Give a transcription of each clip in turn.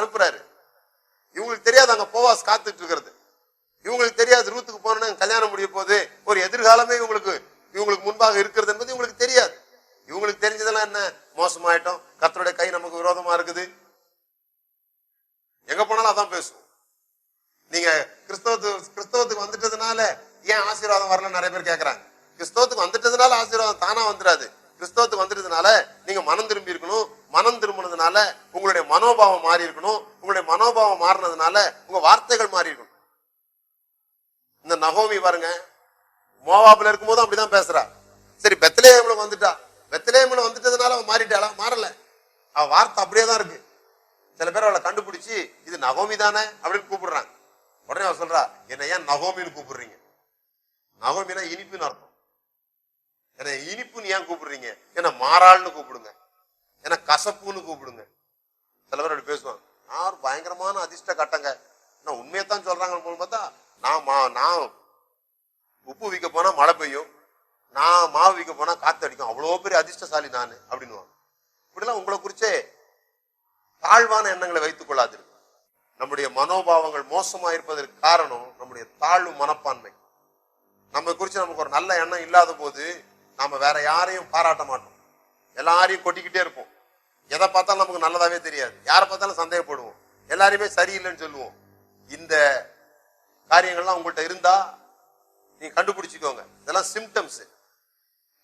அனுப்புறாரு. இவங்களுக்கு தெரியாது அங்க போவாஸ் காத்துட்டு இருக்கிறது. இவங்களுக்கு தெரியாது ரூத்துக்கு போனா கல்யாணம் முடிய போது ஒரு எதிர்காலமே இவங்களுக்கு இவங்களுக்கு முன்பாக இருக்கிறது என்பது இவங்களுக்கு தெரியாது. இவங்களுக்கு தெரிஞ்சதெல்லாம் என்ன? மோசமாயிட்டோம். கத்தருடைய கை நமக்கு விரோதமா இருக்குது. எங்க போனாலும் அதான் பேசுவோம். நீங்க கிறிஸ்தவத்து கிறிஸ்தவத்துக்கு வந்துட்டதுனால ஏன் ஆசீர்வாதம் வரலன்னு நிறைய பேர் கேட்கறாங்க கிறிஸ்தவத்துக்கு வந்துட்டதுனால ஆசீர்வாதம் தானா வந்துடாது கிறிஸ்தவத்துக்கு வந்துட்டதுனால நீங்க மனம் திரும்பி இருக்கணும். மனம் திரும்பினதுனால உங்களுடைய மனோபாவம் மாறி இருக்கணும். உங்களுடைய மனோபாவம் மாறினதுனால உங்க வார்த்தைகள் மாறி இருக்கணும். இந்த நகோமி பாருங்க. மோவாப்புல இருக்கும்போது அப்படிதான் பேசுறா. சரி பெத்தலேயம்ல வந்துட்டா. பெத்தலேயம்ல வந்துட்டதுனால அவன் மாறிட்டாளா? மாறல. அவ வார்த்தை அப்படியே தான் இருக்கு. சில பேர் அவளை கண்டுபிடிச்சு இது நகோமி தானே அப்படின்னு கூப்பிடுறாங்க. உடனே அவ சொல்றா என்ன ஏன் நகோமின்னு கூப்பிடுறீங்க? நகோமினா இனிப்புன்னு அர்த்தம். என்ன இனிப்புன்னு ஏன் கூப்பிடுறீங்க? என்ன மாறாள்னு கூப்பிடுங்க. என்ன கசப்புன்னு கூப்பிடுங்க. சில பேர் அப்படி பேசுவாங்க. நான் ஒரு பயங்கரமான அதிர்ஷ்ட கட்டங்க. நான் உண்மையை தான் போல பார்த்தா நான் மா நான் உப்பு விற்க போனா மழை பெய்யும். நான் மாவு விற்க போனா காத்து அடிக்கும். அவ்வளோ பெரிய அதிர்ஷ்டசாலி நான் அப்படின்னுவாங்க. இப்படிலாம் உங்களை குறிச்சே தாழ்வான எண்ணங்களை வைத்துக் கொள்ளாதீர்கள். நம்முடைய மனோபாவங்கள் மோசமா இருப்பதற்கு காரணம் நம்முடைய தாழ்வு மனப்பான்மை. நம்ம குறித்து நமக்கு ஒரு நல்ல எண்ணம் இல்லாத போது நாம வேற யாரையும் பாராட்ட மாட்டோம். எல்லாரையும் கொட்டிக்கிட்டே இருப்போம். எதை பார்த்தாலும் நமக்கு நல்லதாவே தெரியாது. யாரை பார்த்தாலும் சந்தேகப்படுவோம். எல்லாருமே சரியில்லைன்னு சொல்லுவோம். இந்த காரியங்கள்லாம் உங்கள்கிட்ட இருந்தா நீங்க கண்டுபிடிச்சிக்கோங்க. இதெல்லாம் சிம்டம்ஸ்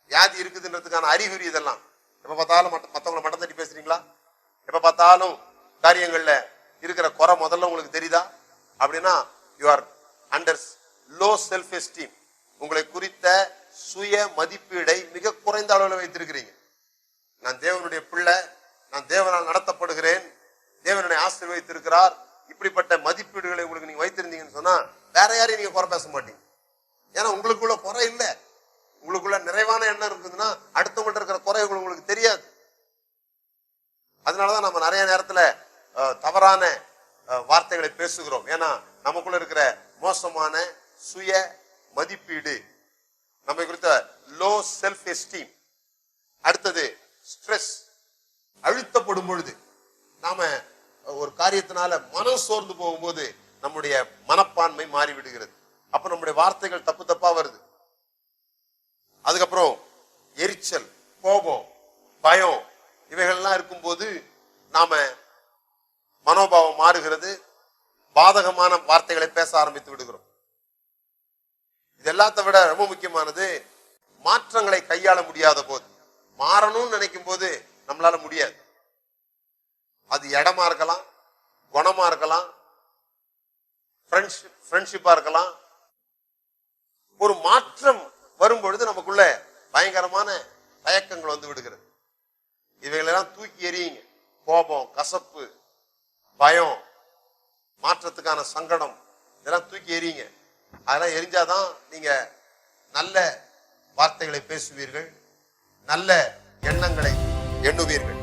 வியாதி இருக்குதுன்றதுக்கான அறிகுறி இதெல்லாம். எப்ப பார்த்தாலும் மத்த மத்தவங்கள மட்டம் தட்டி பேசுறீங்களா? எப்ப பார்த்தாலும் காரியங்கள்ல இருக்கிற குறை முதல்ல உங்களுக்கு தெரியுதா? அப்படின்னா you are under low self esteem உங்களை குறித்த சுய மதிப்பீடை மிக குறைந்த அளவில் வைத்திருக்கிறீங்க. நான் தேவனுடைய பிள்ளை நான் தேவனால் நடத்தப்படுகிறேன். தேவனை ஆசீர்வதித்திருக்கிறார். இப்படிப்பட்ட மதிப்பீடுகளை உங்களுக்கு நீங்க வைத்திருந்தீங்கன்னு சொன்னா வேற யாரையும் நீங்க குறை பேச மாட்டீங்க. ஏன்னா உங்களுக்குள்ள குறை இல்லை. உங்களுக்குள்ள நிறைவான எண்ணம் இருக்குதுன்னா அடுத்தவங்கள்ட்ட இருக்கிற குறைகள் உங்களுக்கு தெரியாது. அதனாலதான் நம்ம நிறைய நேரத்துல தவறான வார்த்தைகளை பேசுகிறோம். ஏன்னா நமக்குள்ள இருக்கிற மோசமான சுய மதிப்பீடு. நம்ம குறித்த லோ செல்ஃப் எஸ்டீம் அடுத்தது ஸ்ட்ரெஸ் அழுத்தப்படும் பொழுது நாம ஒரு காரியத்தினால மனம் சோர்ந்து போகும்போது நம்முடைய மனப்பான்மை மாறி விடுகிறது அப்ப நம்முடைய வார்த்தைகள் தப்பு தப்பா வருது. அதுக்கப்புறம் எரிச்சல் கோபம் பயம் இவைகள்லாம் இருக்கும்போது நாம மனோபாவம் மாறுகிறது. பாதகமான வார்த்தைகளை பேச ஆரம்பித்து விடுகிறோம். இது எல்லாத்த விட ரொம்ப முக்கியமானது மாற்றங்களை கையாள முடியாத போது மாறணும்னு நினைக்கும் போது நம்மளால முடியாது. அது இடமா இருக்கலாம் குணமா இருக்கலாம் ஃப்ரெண்ட்ஷிப் ஃப்ரெண்ட்ஷிப்பா இருக்கலாம். ஒரு மாற்றம் வரும்பொழுது நமக்குள்ள பயங்கரமான தயக்கங்கள் வந்து விடுகிறது. இவைகளெல்லாம் தூக்கி எறியுங்க. கோபம் கசப்பு பயம் மாற்றத்துக்கான சங்கடம் இதெல்லாம் தூக்கி எறியுங்க. அதெல்லாம் எரிஞ்சாதான் நீங்க நல்ல வார்த்தைகளை பேசுவீர்கள் நல்ல எண்ணங்களை எண்ணுவீர்கள்.